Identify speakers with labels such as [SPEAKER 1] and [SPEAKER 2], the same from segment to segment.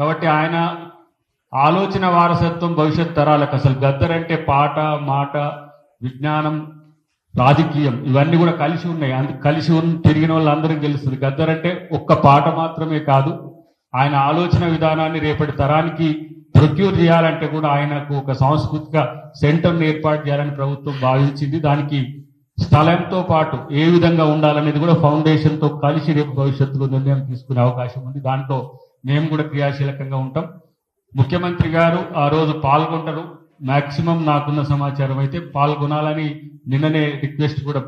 [SPEAKER 1] కాబట్టి ఆయన ఆలోచన వారసత్వం భవిష్యత్ తరాలకు అసలు గద్దర్ అంటే పాట మాట విజ్ఞానం రాజకీయం ఇవన్నీ కూడా కలిసి ఉన్నాయి. అందు కలిసి ఉన్న తిరిగిన వాళ్ళందరికీ తెలుస్తుంది. గద్దర్ అంటే ఒక్క పాట మాత్రమే కాదు ఆయన ఆలోచన విధానాన్ని రేపటి తరానికి ప్రొక్యూర్ చేయాలంటే కూడా ఆయనకు ఒక సాంస్కృతిక సెంటర్ను ఏర్పాటు చేయాలని ప్రభుత్వం భావించింది. దానికి స్థలంతో పాటు ఏ విధంగా ఉండాలనేది కూడా ఫౌండేషన్తో కలిసి రేపు భవిష్యత్తులో నిర్ణయం తీసుకునే అవకాశం ఉంది. దాంట్లో మేము కూడా క్రియాశీలకంగా ఉంటాం. ముఖ్యమంత్రి గారు ఆ రోజు పాల్గొంటారు. మాక్సిమం నాకున్న సమాచారం అయితే పాల్గొనాలని నిన్ననే రిక్వెస్ట్ కూడా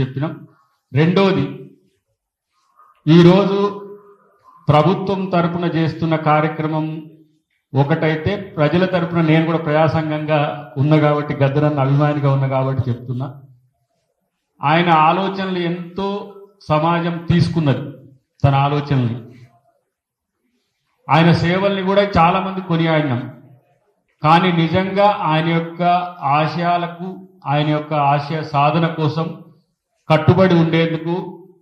[SPEAKER 1] చెప్పినాం. రెండోది ఈరోజు ప్రభుత్వం తరపున చేస్తున్న కార్యక్రమం ఒకటైతే ప్రజల తరపున నేను కూడా ప్రజాసంఘంగా ఉన్న కాబట్టి గద్దరన్న అభిమానిగా ఉన్న కాబట్టి చెప్తున్నా. ఆయన ఆలోచనలు ఎంతో సమాజం తీసుకున్నది. తన ఆలోచనలు ఆయన సేవల్ని కూడా చాలామంది కొనియాడినాం. కానీ నిజంగా ఆయన యొక్క ఆశయాలకు ఆయన యొక్క ఆశయ సాధన కోసం కట్టుబడి ఉండేందుకు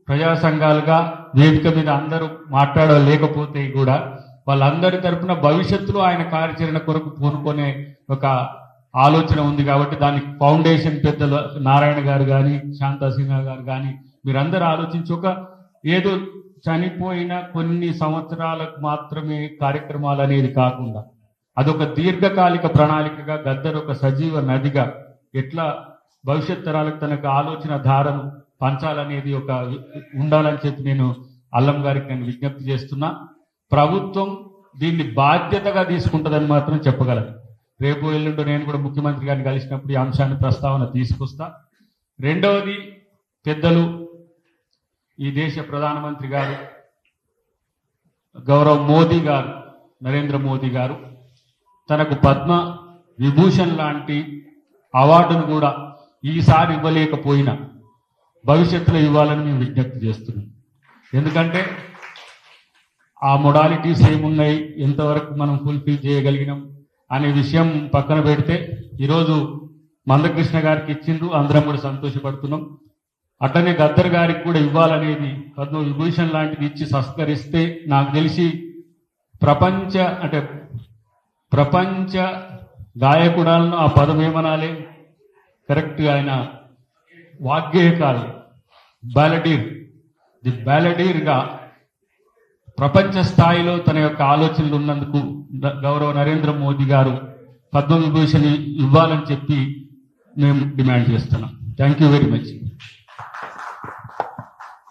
[SPEAKER 1] ప్రజా సంఘాలుగా వేదిక మీద అందరూ మాట్లాడలేకపోతే కూడా వాళ్ళందరి తరపున భవిష్యత్తులో ఆయన కార్యాచరణ కొరకు పూనుకునే ఒక ఆలోచన ఉంది కాబట్టి దానికి ఫౌండేషన్ పెద్దలు నారాయణ గారు కానీ శాంతా సిన్హా గారు కానీ మీరందరూ ఆలోచించి ఒక ఏదో చనిపోయిన కొన్ని సంవత్సరాలకు మాత్రమే కార్యక్రమాలు అనేది కాకుండా అదొక దీర్ఘకాలిక ప్రణాళికగా గద్దర్ ఒక సజీవ నదిగా ఎట్లా భవిష్యత్ తరాలకు తనకు ఆలోచన ధారను పంచాలనేది ఒక ఉండాలని చెప్పి నేను అల్లం గారికి నేను విజ్ఞప్తి చేస్తున్నా. ప్రభుత్వం దీన్ని బాధ్యతగా తీసుకుంటుందని మాత్రం చెప్పగలను. రేపు ఎల్లుండో నేను కూడా ముఖ్యమంత్రి గారిని కలిసినప్పుడు ఈ అంశాన్ని ప్రస్తావన తీసుకొస్తా. రెండవది పెద్దలు ఈ దేశ ప్రధానమంత్రి గారు గౌరవ్ మోదీ గారు నరేంద్ర మోదీ గారు తనకు పద్మ విభూషణ్ లాంటి అవార్డును కూడా ఈసారి ఇవ్వలేకపోయినా భవిష్యత్తులో ఇవ్వాలని మేము విజ్ఞప్తి చేస్తున్నాం. ఎందుకంటే ఆ మొడాలిటీస్ ఏమున్నాయి ఎంతవరకు మనం ఫుల్ఫిల్ చేయగలిగినాం అనే విషయం పక్కన పెడితే ఈరోజు మందకృష్ణ గారికి ఇచ్చిండ్రు అందరం కూడా సంతోషపడుతున్నాం. అట్లనే గద్దర్ గారికి కూడా ఇవ్వాలనేది పద్మ విభూషణ్ లాంటిది ఇచ్చి సంస్కరిస్తే నాకు తెలిసి ప్రపంచ అంటే ప్రపంచ గాయకుడాలను ఆ పదం ఏమనాలి? కరెక్ట్గా ఆయన వాగ్గేయకాలు. బ్యాలడీర్ ది బ్యాలడీర్గా ప్రపంచ స్థాయిలో తన యొక్క ఆలోచనలు ఉన్నందుకు గౌరవ నరేంద్ర మోదీ గారు పద్మ విభూషణ్ ఇవ్వాలని చెప్పి మేము డిమాండ్ చేస్తున్నాం. Thank you very much.